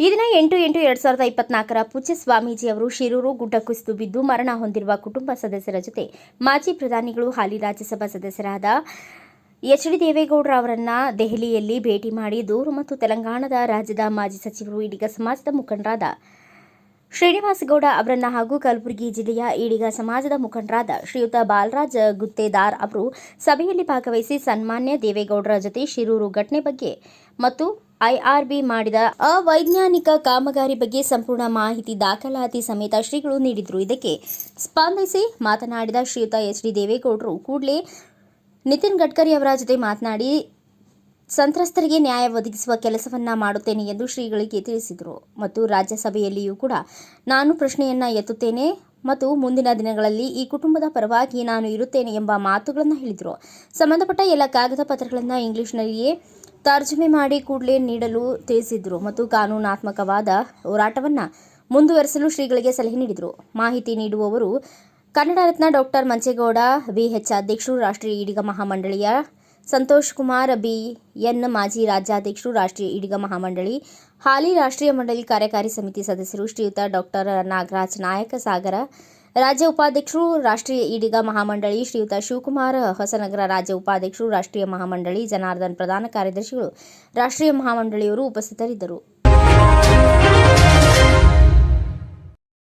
ಎಂಟು ಎಂಟು ಎರಡ್ ಸಾವಿರದ ಇಪ್ಪತ್ನಾಲ್ಕರ ಪೂಜ್ಯ ಸ್ವಾಮೀಜಿ ಅವರು ಶಿರೂರು ಗುಡ್ಡ ಕುಸಿದು ಬಿದ್ದು ಮರಣ ಹೊಂದಿರುವ ಕುಟುಂಬ ಸದಸ್ಯರ ಜೊತೆ ಮಾಜಿ ಪ್ರಧಾನಿಗಳು ಹಾಲಿ ರಾಜ್ಯಸಭಾ ಸದಸ್ಯರಾದ ಎಚ್ ಡಿ ದೇವೇಗೌಡರ ಅವರನ್ನ ದೆಹಲಿಯಲ್ಲಿ ಭೇಟಿ ಮಾಡಿ ದೂರು ಮತ್ತು ತೆಲಂಗಾಣದ ರಾಜ್ಯದ ಮಾಜಿ ಸಚಿವರು ಈಡಿಗ ಸಮಾಜದ ಮುಖಂಡರಾದ ಶ್ರೀನಿವಾಸಗೌಡ ಅವರನ್ನ ಹಾಗೂ ಕಲಬುರಗಿ ಜಿಲ್ಲೆಯ ಈಡಿಗ ಸಮಾಜದ ಮುಖಂಡರಾದ ಶ್ರೀಯುತ ಬಾಲರಾಜ್ ಗುತ್ತೇದಾರ್ ಅವರು ಸಭೆಯಲ್ಲಿ ಭಾಗವಹಿಸಿ ಸನ್ಮಾನ್ಯ ದೇವೇಗೌಡರ ಜೊತೆ ಶಿರೂರು ಘಟನೆ ಬಗ್ಗೆ ಮತ್ತು ಐಆರ್ಬಿ ಮಾಡಿದ ಅವೈಜ್ಞಾನಿಕ ಕಾಮಗಾರಿ ಬಗ್ಗೆ ಸಂಪೂರ್ಣ ಮಾಹಿತಿ ದಾಖಲಾತಿ ಸಮೇತ ಶ್ರೀಗಳು ನೀಡಿದರು. ಇದಕ್ಕೆ ಸ್ಪಂದಿಸಿ ಮಾತನಾಡಿದ ಶ್ರೀಯುತ ಎಚ್ ಡಿ ದೇವೇಗೌಡರು, ಕೂಡಲೇ ನಿತಿನ್ ಗಡ್ಕರಿ ಅವರ ಜೊತೆ ಮಾತನಾಡಿ, ಸಂತ್ರಸ್ತರಿಗೆ ನ್ಯಾಯ ಒದಗಿಸುವ ಕೆಲಸವನ್ನ ಮಾಡುತ್ತೇನೆ ಎಂದು ಶ್ರೀಗಳಿಗೆ ತಿಳಿಸಿದರು. ಮತ್ತು ರಾಜ್ಯಸಭೆಯಲ್ಲಿಯೂ ಕೂಡ ನಾನು ಪ್ರಶ್ನೆಯನ್ನ ಎತ್ತುತ್ತೇನೆ. ಮತ್ತು ಮುಂದಿನ ದಿನಗಳಲ್ಲಿ ಈ ಕುಟುಂಬದ ಪರವಾಗಿ ನಾನು ಇರುತ್ತೇನೆ ಎಂಬ ಮಾತುಗಳನ್ನು ಹೇಳಿದರು. ಸಂಬಂಧಪಟ್ಟ ಎಲ್ಲ ಕಾಗದ ಪತ್ರಗಳನ್ನು ಇಂಗ್ಲಿಷ್ನಲ್ಲಿಯೇ ತರ್ಜುಮೆ ಮಾಡಿ ಕೂಡಲೇ ನೀಡಲು ತಿಳಿಸಿದರು ಮತ್ತು ಕಾನೂನಾತ್ಮಕವಾದ ಹೋರಾಟವನ್ನು ಮುಂದುವರೆಸಲು ಶ್ರೀಗಳಿಗೆ ಸಲಹೆ ನೀಡಿದರು. ಮಾಹಿತಿ ನೀಡುವವರು Kannada Ratna doctor Manchegowda V H ಅಧ್ಯಕ್ಷರು ರಾಷ್ಟ್ರೀಯ ಈಡಿಗ ಮಹಾಮಂಡಳಿಯ ಸಂತೋಷ್ ಕುಮಾರ್ ಬಿ ಎನ್ ಮಾಜಿ ರಾಜ್ಯಾಧ್ಯಕ್ಷರು ರಾಷ್ಟ್ರೀಯ ಈಡಿಗ ಮಹಾಮಂಡಳಿ, ಹಾಲಿ ರಾಷ್ಟ್ರೀಯ ಮಂಡಳಿ ಕಾರ್ಯಕಾರಿ ಸಮಿತಿ ಸದಸ್ಯರು ಶ್ರೀಯುತ ಡಾಕ್ಟರ್ ನಾಗರಾಜ್ ನಾಯಕ ಸಾಗರ, ರಾಜ್ಯ ಉಪಾಧ್ಯಕ್ಷರು ರಾಷ್ಟ್ರೀಯ ಈಡಿಗ ಮಹಾಮಂಡಳಿ ಶ್ರೀಯುತ ಶಿವಕುಮಾರ್ ಹೊಸನಗರ ರಾಜ್ಯ ಉಪಾಧ್ಯಕ್ಷರು ರಾಷ್ಟ್ರೀಯ ಮಹಾಮಂಡಳಿ, ಜನಾರ್ದನ್ ಪ್ರಧಾನ ಕಾರ್ಯದರ್ಶಿಗಳು ರಾಷ್ಟ್ರೀಯ ಮಹಾಮಂಡಳಿಯವರು ಉಪಸ್ಥಿತರಿದ್ದರು.